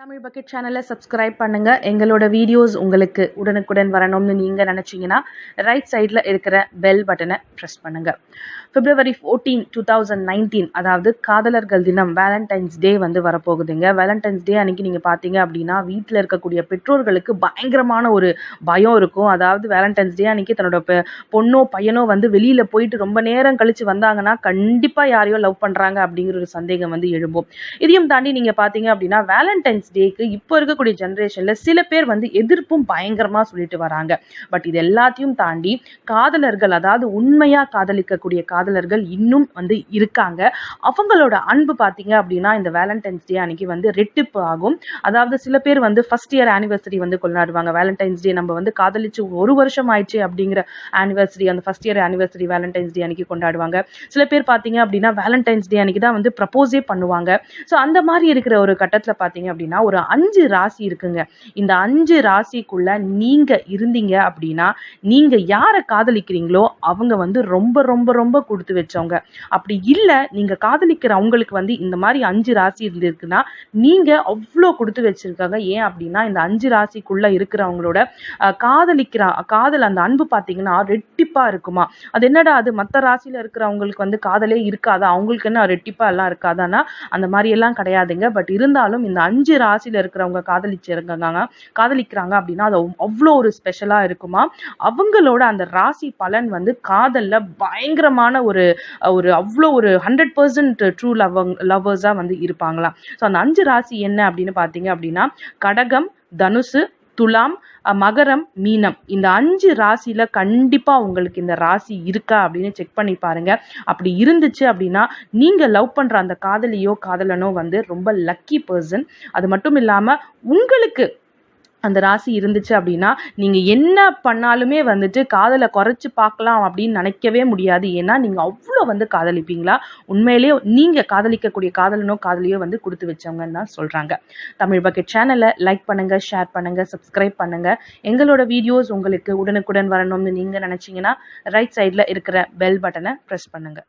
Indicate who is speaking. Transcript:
Speaker 1: Tamil bucket சேனலை subscribe பண்ணுங்க. எங்களோட வீடியோஸ் உங்களுக்கு உடனுக்குடன் வரணும்னு நீங்க நினைச்சீங்கன்னா ரைட் சைடில் இருக்கிற பெல் பட்டனை ப்ரெஸ் பண்ணுங்க. February fourteen two thousand nineteen அதாவது காதலர்கள் தினம் வேலண்டைன்ஸ் டே வந்து வரப்போகுதுங்க. வேலண்டைன்ஸ் டே அன்னைக்கு நீங்க பார்த்தீங்க அப்படின்னா வீட்டில் இருக்கக்கூடிய பெற்றோர்களுக்கு பயங்கரமான ஒரு பயம் இருக்கும். அதாவது வேலண்டைன்ஸ் டே அன்னைக்கு தன்னோட பொண்ணோ பையனோ வந்து வெளியில போயிட்டு ரொம்ப நேரம் கழிச்சு வந்தாங்கன்னா கண்டிப்பா யாரையோ லவ் பண்றாங்க அப்படிங்கிற ஒரு சந்தேகம் வந்து எழும்பும். இதையும் தாண்டி நீங்க பாத்தீங்க அப்படின்னா வேலண்டைன்ஸ் டேக்கு இப்போ இருக்கக்கூடிய ஜென்ரேஷனில் சில பேர் வந்து எதிர்ப்பும் பயங்கரமாக சொல்லிட்டு வராங்க. பட் இது எல்லாத்தையும் தாண்டி காதலர்கள் அதாவது உண்மையாக காதலிக்கக்கூடிய காதலர்கள் இன்னும் வந்து இருக்காங்க. அவங்களோட அன்பு பார்த்தீங்க அப்படின்னா இந்த வேலண்டைன்ஸ் டே அன்னைக்கு வந்து ரெட்டிப்பு ஆகும். அதாவது சில பேர் வந்து ஃபர்ஸ்ட் இயர் ஆனிவர்சரி வந்து கொண்டாடுவாங்க. வேலண்டைன்ஸ் டே நம்ம வந்து காதலிச்சு ஒரு வருஷம் ஆயிடுச்சு அப்படிங்கிற ஆனிவர்சரி அந்த first year anniversary Valentine's day அன்னைக்கு கொண்டாடுவாங்க. சில பேர் பார்த்தீங்க அப்படின்னா வேலண்டைன்ஸ் டே அன்னைக்கு தான் வந்து ப்ரப்போஸே பண்ணுவாங்க. ஸோ அந்த மாதிரி இருக்கிற ஒரு கட்டத்தில் பார்த்தீங்க அப்படின்னா ஒரு அஞ்சு ராசி இருக்குங்க. இந்த அஞ்சு ராசிக்குள்ள நீங்க இருந்தீங்க அப்படின்னா நீங்க யாரை காதலிக்கிறீங்களோ அவங்க வந்து ரொம்ப ரொம்ப ரொம்ப கொடுத்து வச்சவங்க. அப்படி இல்லை நீங்க காதலிக்கிற அவங்களுக்கு வந்து இந்த மாதிரி அஞ்சு ராசி இருந்திருக்குன்னா நீங்க அவ்வளோ கொடுத்து வச்சிருக்காங்க. ஏன் அப்படின்னா இந்த அஞ்சு ராசிக்குள்ள இருக்கிறவங்களோட காதலிக்கிற காதல் அந்த அன்பு பார்த்தீங்கன்னா ரெட்டிப்பா இருக்குமா? அது என்னடா அது? மற்ற ராசியில இருக்கிறவங்களுக்கு வந்து காதலே இருக்காதா? அவங்களுக்கு என்ன ரெட்டிப்பா எல்லாம் இருக்காதான்னா அந்த மாதிரி எல்லாம் கிடையாதுங்க. பட் இருந்தாலும் இந்த அஞ்சு ராசியில் இருக்கிறவங்க காதலிச்சிருக்காங்க. காதலிக்கிறாங்க அப்படின்னா அது அவ்வளோ ஒரு ஸ்பெஷலாக இருக்குமா? அவங்களோட அந்த ராசி பலன் வந்து காதலில் பயங்கரமான ஒரு ஒரு அவ்வளோ ஒரு ஹண்ட்ரட் பர்சன்ட் ட்ரூ லவ் லவ்வர்ஸாக வந்து இருப்பாங்களாம் ஸோ அந்த அஞ்சு ராசி என்ன அப்படின்னு பார்த்தீங்க அப்படின்னா கடகம் தனுசு துலாம் மகரம் மீனம். இந்த அஞ்சு ராசியில கண்டிப்பா உங்களுக்கு இந்த ராசி இருக்கா அப்படின்னு செக் பண்ணி பாருங்க. அப்படி இருந்துச்சு அப்படின்னா நீங்க லவ் பண்ற அந்த காதலியோ காதலனோ வந்து ரொம்ப லக்கி பர்சன் அது மட்டும் இல்லாம உங்களுக்கு அந்த ராசி இருந்துச்சு அப்படின்னா நீங்கள் என்ன பண்ணாலுமே வந்துட்டு காதலை குறைச்சி பார்க்கலாம் அப்படின்னு நினைக்கவே முடியாது. ஏன்னா நீங்கள் அவ்வளோ வந்து காதலிப்பீங்களா? உண்மையிலேயே நீங்கள் காதலிக்கக்கூடிய காதலனோ காதலியோ வந்து கொடுத்து வச்சவங்கன்னு தான் சொல்கிறாங்க தமிழ் பக்கெட் சேனலை லைக் பண்ணுங்கள் ஷேர் பண்ணுங்கள் சப்ஸ்கிரைப் பண்ணுங்கள் எங்களோட வீடியோஸ் உங்களுக்கு உடனுக்குடன் வரணும்னு நீங்கள் நினச்சிங்கன்னா ரைட் சைடில் இருக்கிற பெல் பட்டனை ப்ரெஸ் பண்ணுங்க.